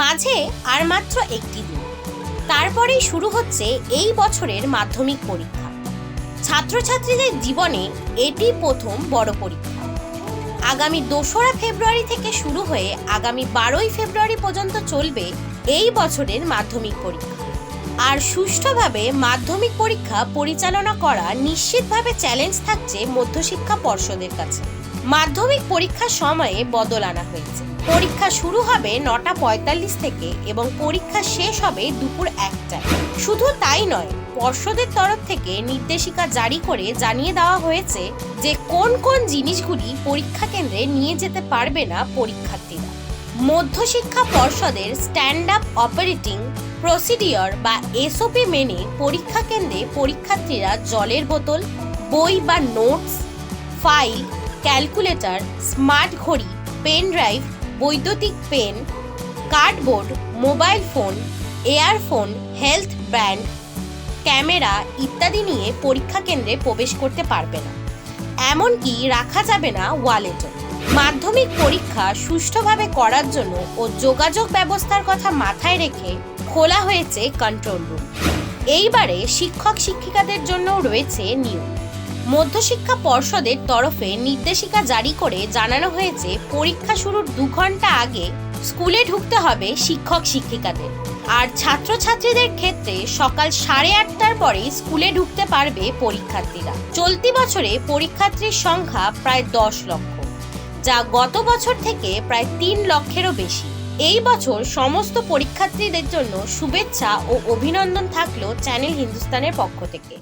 মাঝে আর মাত্র একটি দিন। তারপরেই শুরু হচ্ছে এই বছরের মাধ্যমিক পরীক্ষা। ছাত্রছাত্রীদের জীবনে এটি প্রথম বড় পরীক্ষা। আগামী দোসরা ফেব্রুয়ারি থেকে শুরু হয়ে আগামী বারোই ফেব্রুয়ারি পর্যন্ত চলবে এই বছরের মাধ্যমিক পরীক্ষা। আর সুষ্ঠুভাবে মাধ্যমিক পরীক্ষা পরিচালনা করা নিশ্চিতভাবে চ্যালেঞ্জ থাকছে মধ্যশিক্ষা পর্ষদের কাছে। মাধ্যমিক পরীক্ষার সময়ে বদল আনা হয়েছে। পরীক্ষা শুরু হবে নটা পঁয়তাল্লিশ থেকে এবং পরীক্ষা শেষ হবে দুপুর একটায়। শুধু তাই নয়, পর্ষদের তরফ থেকে নির্দেশিকা জারি করে জানিয়ে দেওয়া হয়েছে যে কোন কোন জিনিসগুলি পরীক্ষা কেন্দ্রে নিয়ে যেতে পারবে না পরীক্ষার্থীরা। মধ্যশিক্ষা পর্ষদের স্ট্যান্ড আপ অপারেটিং প্রসিডিওর বা এসওপি মেনে পরীক্ষা কেন্দ্রে পরীক্ষার্থীরা জলের বোতল, বই বা নোটস ফাইল ক্যালকুলেটর, স্মার্ট ঘড়ি, পেন ড্রাইভ, বৈদ্যুতিক pen, cardboard, mobile phone earphone health brand camera ইত্যাদি নিয়ে পরীক্ষা কেন্দ্রে প্রবেশ করতে পারবে না। এমনকি রাখা যাবে না ওয়ালেটও মাধ্যমিক পরীক্ষা সুষ্ঠুভাবে করার জন্য ও যোগাযোগ ব্যবস্থার কথা মাথায় রেখে খোলা হয়েছে কন্ট্রোল রুম এইবারে শিক্ষক শিক্ষিকাদের জন্যও রয়েছে নিয়ম। মধ্যশিক্ষা পর্ষদের তরফে নির্দেশিকা জারি করে জানানো হয়েছে, পরীক্ষা শুরুর দু ঘণ্টা আগে স্কুলে ঢুকতে হবে শিক্ষক শিক্ষিকাদের। আর ছাত্রছাত্রীদের ক্ষেত্রে সকাল সাড়ে আটটার পরে স্কুলে ঢুকতে পারবে পরীক্ষার্থীরা। চলতি বছরে পরীক্ষার্থীর সংখ্যা প্রায় দশ লক্ষ, যা গত বছর থেকে প্রায় তিন লক্ষেরও বেশি। এই বছর সমস্ত পরীক্ষার্থীদের জন্য শুভেচ্ছা ও অভিনন্দন থাকল চ্যানেল হিন্দুস্তানের পক্ষ থেকে।